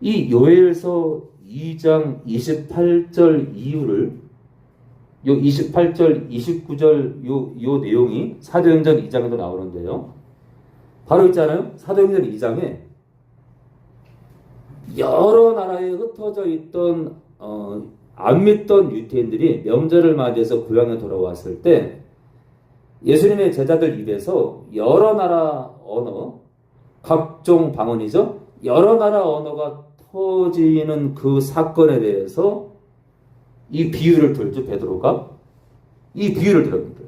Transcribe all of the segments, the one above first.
이 요엘서 2장 28절 이후를 요 28절, 29절 요, 요 내용이 사도행전 2장에도 나오는데요. 바로 있잖아요. 사도행전 2장에 여러 나라에 흩어져 있던 어, 안 믿던 유태인들이 명절을 맞이해서 고향에 돌아왔을 때 예수님의 제자들 입에서 여러 나라 언어, 각종 방언이죠. 여러 나라 언어가 터지는 그 사건에 대해서 이 비유를 들죠 베드로가 이 비유를 들었는데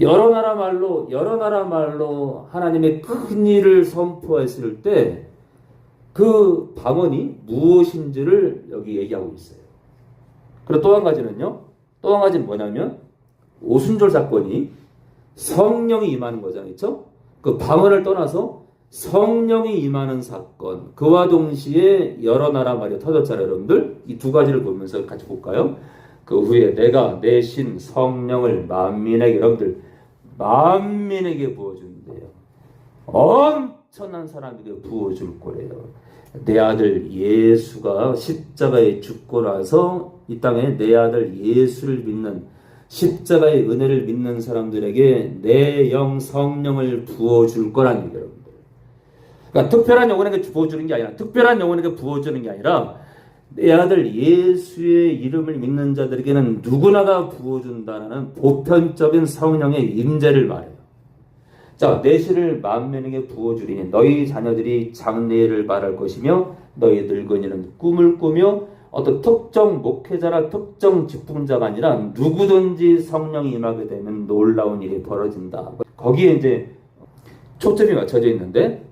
여러 나라 말로 여러 나라 말로 하나님의 큰 일을 선포했을 때 그 방언이 무엇인지를 여기 얘기하고 있어요. 그리고 또 한 가지는요. 또 한 가지는 뭐냐면 오순절 사건이 성령이 임하는 거잖아요. 그 방언을 떠나서 성령이 임하는 사건 그와 동시에 여러 나라 말이 터졌잖아요. 여러분들 이 두 가지를 보면서 같이 볼까요? 그 후에 내가 내 신 성령을 만민에게 여러분들 만민에게 부어준대요. 엄청난 사람에게 부어줄 거래요. 내 아들 예수가 십자가에 죽고 나서 이 땅에 내 아들 예수를 믿는 십자가의 은혜를 믿는 사람들에게 내 영 성령을 부어줄 얘기예요, 여러분들. 그러니까 특별한 영혼에게 부어주는 게 아니라 특별한 영혼에게 부어주는 게 아니라 내 아들 예수의 이름을 믿는 자들에게는 누구나가 부어준다는 보편적인 성령의 임재를 말해요. 자, 내시를 만면에게 부어주리니 너희 자녀들이 장래를 말할 것이며 너희 늙은이는 꿈을 꾸며 어떤 특정 목회자나 특정 직분자가 아니라 누구든지 성령이 임하게 되면 놀라운 일이 벌어진다. 거기에 이제 초점이 맞춰져 있는데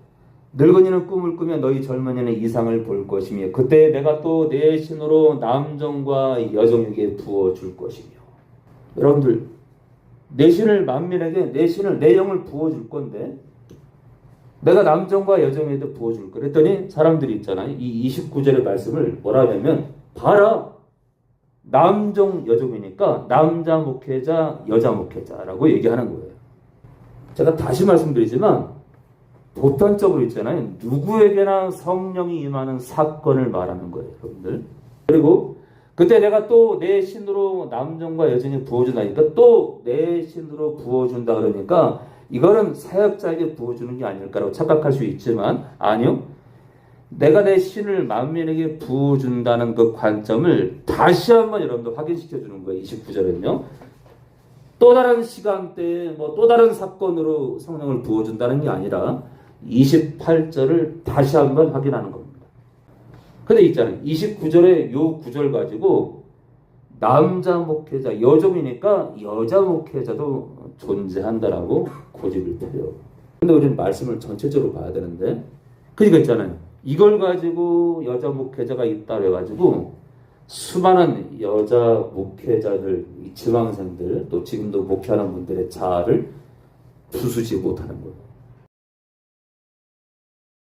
늙은이는 꿈을 꾸며 너희 젊은이는 이상을 볼 것이며 그때 내가 또 내 신으로 남정과 여정에게 부어 줄 것이며 여러분들 내 신을 만민에게 내 신을 내 영을 부어 줄 건데 내가 남정과 여정에도 부어 줄 거. 그랬더니 사람들이 있잖아요. 이 29절의 말씀을 뭐라 하냐면 봐라. 남정 여정이니까 남자 목회자 여자 목회자라고 얘기하는 거예요. 제가 다시 말씀드리지만 보편적으로 있잖아요. 누구에게나 성령이 임하는 사건을 말하는 거예요, 여러분들. 그리고 그때 내가 또 내 신으로 남정과 여정에 부어준다니까 또 내 신으로 부어준다 그러니까 이거는 사역자에게 부어주는 게 아닐까라고 착각할 수 있지만 아니요. 내가 내 신을 만민에게 부어준다는 그 관점을 다시 한번 여러분들 확인시켜 주는 거예요. 29절은요. 또 다른 시간대에 뭐 또 다른 사건으로 성령을 부어준다는 게 아니라 28절을 다시 한번 확인하는 겁니다. 근데 있잖아요. 29절에 요 구절 가지고 남자 목회자, 여종이니까 여자 목회자도 존재한다라고 고집을 펴요. 근데 우리는 말씀을 전체적으로 봐야 되는데, 그러니까 있잖아요. 이걸 가지고 여자 목회자가 있다 그래가지고 수많은 여자 목회자들, 이 지망생들, 또 지금도 목회하는 분들의 자아를 부수지 못하는 거예요.